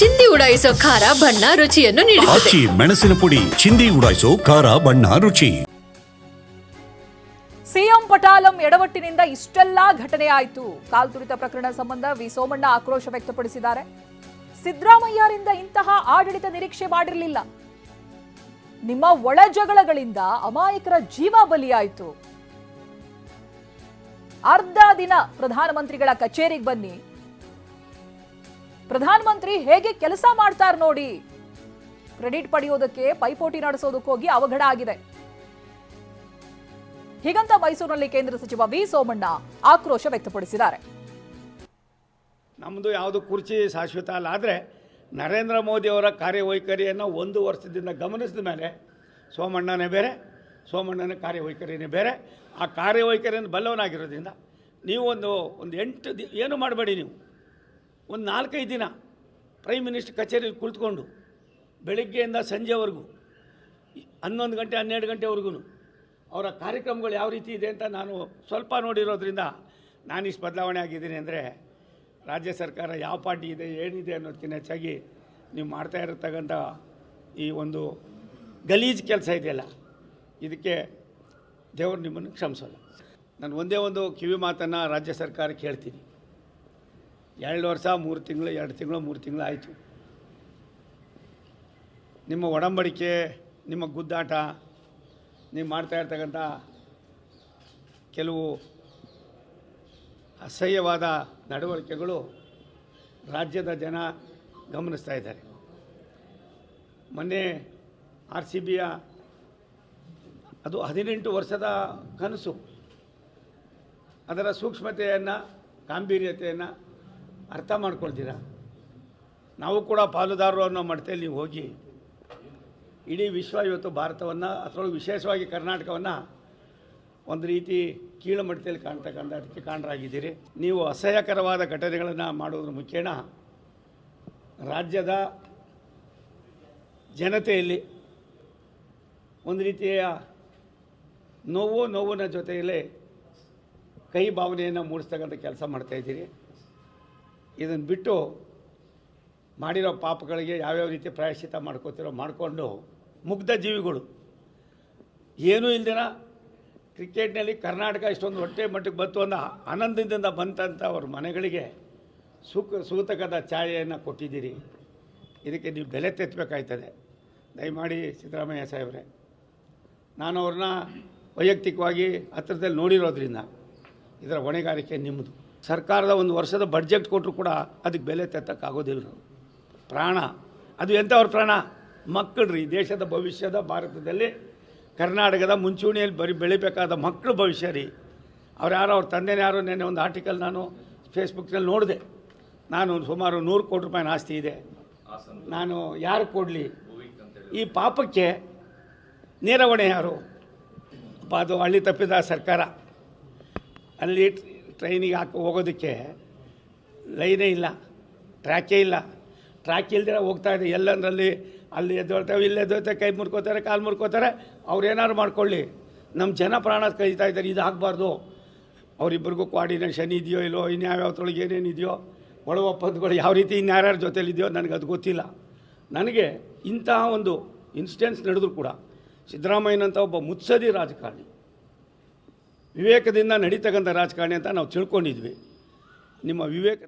ಚಿಂದಿ ಉಡಾಯಿಸೋ ಖಾರ ಬಣ್ಣ ರುಚಿಯನ್ನು ನೀಡುತ್ತದೆ. ಆಚಿ ಮೆಣಸಿನ ಪುಡಿ ಚಿಂದಿ ಉಡಾಯಿಸೋ ಖಾರ ಬಣ್ಣ ರುಚಿ. ಸಿಎಂ ಪಟಾಲಂ ಎಡವಟ್ಟಿನಿಂದ ಇಷ್ಟೆಲ್ಲಾ ಘಟನೆ ಆಯಿತು. ಕಾಲ್ತುಳಿತ ಪ್ರಕರಣ ಸಂಬಂಧ ವಿ ಸೋಮಣ್ಣ ಆಕ್ರೋಶ ವ್ಯಕ್ತಪಡಿಸಿದ್ದಾರೆ. ಸಿದ್ದರಾಮಯ್ಯರಿಂದ ಇಂತಹ ಆಡಳಿತ ನಿರೀಕ್ಷೆ ಮಾಡಿರಲಿಲ್ಲ. ನಿಮ್ಮ ಒಳ ಜಗಳಗಳಿಂದ ಅಮಾಯಕರ ಜೀವ ಬಲಿಯಾಯಿತು. ಅರ್ಧ ದಿನ ಪ್ರಧಾನಮಂತ್ರಿಗಳ ಕಚೇರಿಗೆ ಬನ್ನಿ. ಪ್ರಧಾನಮಂತ್ರಿ ಹೇಗೆ ಕೆಲಸ ಮಾಡ್ತಾರ ನೋಡಿ. ಕ್ರೆಡಿಟ್ ಪಡೆಯೋದಕ್ಕೆ ಪೈಪೋಟಿ ನಡೆಸೋದಕ್ಕೋಗಿ ಅವಘಡ ಆಗಿದೆ. ಹೀಗಂತ ಮೈಸೂರಿನಲ್ಲಿ ಕೇಂದ್ರ ಸಚಿವ ವಿ ಸೋಮಣ್ಣ ಆಕ್ರೋಶ ವ್ಯಕ್ತಪಡಿಸಿದ್ದಾರೆ. ನಮ್ಮದು ಯಾವುದು ಕುರ್ಚಿ ಶಾಶ್ವತ ಅಲ್ಲ, ಆದರೆ ನರೇಂದ್ರ ಮೋದಿಯವರ ಕಾರ್ಯವೈಖರಿಯನ್ನು ಒಂದು ವರ್ಷದಿಂದ ಗಮನಿಸಿದ ಮೇಲೆ ಸೋಮಣ್ಣನೇ ಬೇರೆ, ಸೋಮಣ್ಣನ ಕಾರ್ಯವೈಖರಿನೇ ಬೇರೆ. ಆ ಕಾರ್ಯವೈಖರಿಯನ್ನು ಬಲ್ಲವನಾಗಿರೋದ್ರಿಂದ ನೀವು ಒಂದು ಒಂದು ಎಂಟು ದಿ, ಏನು ಮಾಡಬೇಡಿ ನೀವು. ಒಂದು ನಾಲ್ಕೈದು ದಿನ ಪ್ರೈಮ್ ಮಿನಿಸ್ಟರ್ ಕಚೇರಿಯಲ್ಲಿ ಕುಳಿತುಕೊಂಡು ಬೆಳಗ್ಗೆಯಿಂದ ಸಂಜೆವರೆಗೂ, ಹನ್ನೊಂದು ಗಂಟೆ, ಹನ್ನೆರಡು ಗಂಟೆವರೆಗೂ ಅವರ ಕಾರ್ಯಕ್ರಮಗಳು ಯಾವ ರೀತಿ ಇದೆ ಅಂತ ನಾನು ಸ್ವಲ್ಪ ನೋಡಿರೋದ್ರಿಂದ ನಾನು ಇಷ್ಟು ಬದಲಾವಣೆ ಆಗಿದ್ದೀನಿ ಅಂದರೆ ರಾಜ್ಯ ಸರ್ಕಾರ ಯಾವ ಪಾರ್ಟಿ ಇದೆ, ಏನಿದೆ ಅನ್ನೋದಕ್ಕಿಂತ ಹೆಚ್ಚಾಗಿ ನೀವು ಮಾಡ್ತಾ ಇರತಕ್ಕಂಥ ಈ ಒಂದು ಗಲೀಜು ಕೆಲಸ ಇದೆಯಲ್ಲ, ಇದಕ್ಕೆ ದೇವರು ನಿಮ್ಮನ್ನು ಕ್ಷಮಿಸಲ್ಲ. ನಾನು ಒಂದೇ ಒಂದು ಕಿವಿ ಮಾತನ್ನು ರಾಜ್ಯ ಸರ್ಕಾರಕ್ಕೆ ಹೇಳ್ತೀನಿ. ಎರಡು ವರ್ಷ, ಮೂರು ತಿಂಗಳು, ಎರಡು ತಿಂಗಳು, ಮೂರು ತಿಂಗಳು ಆಯಿತು. ನಿಮ್ಮ ಒಡಂಬಡಿಕೆ, ನಿಮ್ಮ ಗುದ್ದಾಟ, ನೀವು ಮಾಡ್ತಾ ಇರ್ತಕ್ಕಂಥ ಕೆಲವು ಅಸಹ್ಯವಾದ ನಡವಳಿಕೆಗಳು ರಾಜ್ಯದ ಜನ ಗಮನಿಸ್ತಾ ಇದ್ದಾರೆ. ಮೊನ್ನೆ ಆರ್ ಸಿ ಬಿಯ ಅದು ಹದಿನೆಂಟು ವರ್ಷದ ಕನಸು. ಅದರ ಸೂಕ್ಷ್ಮತೆಯನ್ನು, ಗಾಂಭೀರ್ಯತೆಯನ್ನು ಅರ್ಥ ಮಾಡ್ಕೊಳ್ತೀರಾ? ನಾವು ಕೂಡ ಪಾಲುದಾರರು ಅನ್ನೋ ಮಟ್ಟದಲ್ಲಿ ನೀವು ಹೋಗಿ, ಇಡೀ ವಿಶ್ವ ಇವತ್ತು ಭಾರತವನ್ನು, ಅದರೊಳಗೆ ವಿಶೇಷವಾಗಿ ಕರ್ನಾಟಕವನ್ನು ಒಂದು ರೀತಿ ಕೀಳು ಮಟ್ಟದಲ್ಲಿ ಕಾಣ್ತಕ್ಕಂಥ ಅದಕ್ಕೆ ಕಾರಣರಾಗಿದ್ದೀರಿ ನೀವು ಅಸಹ್ಯಕರವಾದ ಘಟನೆಗಳನ್ನು ಮಾಡೋದ್ರ ಮುಖೇನ ರಾಜ್ಯದ ಜನತೆಯಲ್ಲಿ ಒಂದು ರೀತಿಯ ನೋವು ನೋವಿನ ಜೊತೆಯಲ್ಲೇ ಕೈ ಭಾವನೆಯನ್ನು ಮೂಡಿಸ್ತಕ್ಕಂಥ ಕೆಲಸ ಮಾಡ್ತಾಯಿದ್ದೀರಿ ಇದನ್ನು ಬಿಟ್ಟು ಮಾಡಿರೋ ಪಾಪಗಳಿಗೆ ಯಾವ್ಯಾವ ರೀತಿ ಪ್ರಾಯಶ್ಚಿತ ಮಾಡ್ಕೋತಿರೋ ಮಾಡಿಕೊಂಡು ಮುಗ್ಧ ಜೀವಿಗಳು. ಏನೂ ಇಲ್ದಿರ ಕ್ರಿಕೆಟ್ನಲ್ಲಿ ಕರ್ನಾಟಕ ಇಷ್ಟೊಂದು ಹೊಟ್ಟೆ ಮಟ್ಟಕ್ಕೆ ಬಂತು ಅಂದ ಆನಂದದಿಂದ ಬಂತಂಥ ಅವ್ರ ಮನೆಗಳಿಗೆ ಸುಖ ಸೂತಕದ ಛಾಯೆಯನ್ನು ಕೊಟ್ಟಿದ್ದೀರಿ. ಇದಕ್ಕೆ ನೀವು ಬೆಲೆ ತೆತ್ತಬೇಕಾಯ್ತದೆ ದಯಮಾಡಿ ಸಿದ್ದರಾಮಯ್ಯ ಸಾಹೇಬ್ರೆ, ನಾನು ಅವ್ರನ್ನ ವೈಯಕ್ತಿಕವಾಗಿ ಹತ್ತಿರದಲ್ಲಿ ನೋಡಿರೋದ್ರಿಂದ ಇದರ ಹೊಣೆಗಾರಿಕೆ ನಿಮ್ಮದು. ಸರ್ಕಾರದ ಒಂದು ವರ್ಷದ ಬಡ್ಜೆಟ್ ಕೊಟ್ಟರು ಕೂಡ ಅದಕ್ಕೆ ಬೆಲೆ ತೆತ್ತಕ್ಕಾಗೋದಿಲ್ಲ. ಪ್ರಾಣ. ಅದು ಎಂಥವ್ರ ಪ್ರಾಣ? ಮಕ್ಕಳ್ರಿ. ದೇಶದ ಭವಿಷ್ಯದ ಭಾರತದಲ್ಲಿ ಕರ್ನಾಟಕದ ಮುಂಚೂಣಿಯಲ್ಲಿ ಬರೀ ಬೆಳಿಬೇಕಾದ ಮಕ್ಕಳು ಭವಿಷ್ಯ ರೀ. ಅವ್ರು ಯಾರೋ ಅವ್ರ ತಂದೆನೇ ಯಾರೋ ನೆನ್ನೆ ಒಂದು ಆರ್ಟಿಕಲ್ ನಾನು ಫೇಸ್ಬುಕ್ನಲ್ಲಿ ನೋಡಿದೆ. ನಾನು ಸುಮಾರು ನೂರು ಕೋಟಿ ರೂಪಾಯಿ ಆಸ್ತಿ ಇದೆ. ನಾನು ಯಾರು ಕೊಡಲಿ? ಈ ಪಾಪಕ್ಕೆ ನೇರವಣೆ ಯಾರು? ಅದು ಹಳ್ಳಿ ತಪ್ಪಿದ ಸರ್ಕಾರ. ಅಲ್ಲಿ ಟ್ರೈನಿಗೆ ಹಾಕಿ ಹೋಗೋದಕ್ಕೆ ಲೈನೇ ಇಲ್ಲ, ಟ್ರ್ಯಾಕೇ ಇಲ್ಲ. ಟ್ರ್ಯಾಕ್ ಇಲ್ದಿರ ಹೋಗ್ತಾ ಇದೆ. ಎಲ್ಲಂದ್ರಲ್ಲಿ ಅಲ್ಲಿ ಎದ್ದೋಳ್ತಾವೆ ಇಲ್ಲಿ ಎದ್ದೋಳ್ತಾರೆ ಕೈ ಮುರ್ಕೋತಾರೆ, ಕಾಲು ಮುರ್ಕೋತಾರೆ. ಅವ್ರು ಏನಾದ್ರು ಮಾಡ್ಕೊಳ್ಳಿ. ನಮ್ಮ ಜನ ಪ್ರಾಣ ಕಳೀತಾ ಇದ್ದಾರೆ. ಇದು ಆಗಬಾರ್ದು. ಅವರಿಬ್ಬರಿಗೂ ಕೋಆರ್ಡಿನೇಷನ್ ಇದೆಯೋ ಇಲ್ಲೋ ಇನ್ಯಾವ್ಯಾವ್ದ್ರೊಳಗೆ ಏನೇನಿದೆಯೋ ಒಳ ಒಪ್ಪಂದಗಳು ಯಾವ ರೀತಿ ಇನ್ಯಾರ್ಯಾರ ಜೊತೆಲಿದೆಯೋ ನನಗೆ ಅದು ಗೊತ್ತಿಲ್ಲ. ನನಗೆ ಇಂತಹ ಒಂದು ಇನ್ಸಿಡೆನ್ಸ್ ನಡೆದರೂ ಕೂಡ ಸಿದ್ದರಾಮಯ್ಯನಂಥ ಒಬ್ಬ ಮುತ್ಸದಿ ರಾಜಕಾರಣಿ. ವಿವೇಕದಿಂದ ನಡೀತಕ್ಕಂಥ ರಾಜಕಾರಣಿ ಅಂತ ನಾವು ತಿಳ್ಕೊಂಡಿದ್ವಿ. ನಿಮ್ಮ ವಿವೇಕ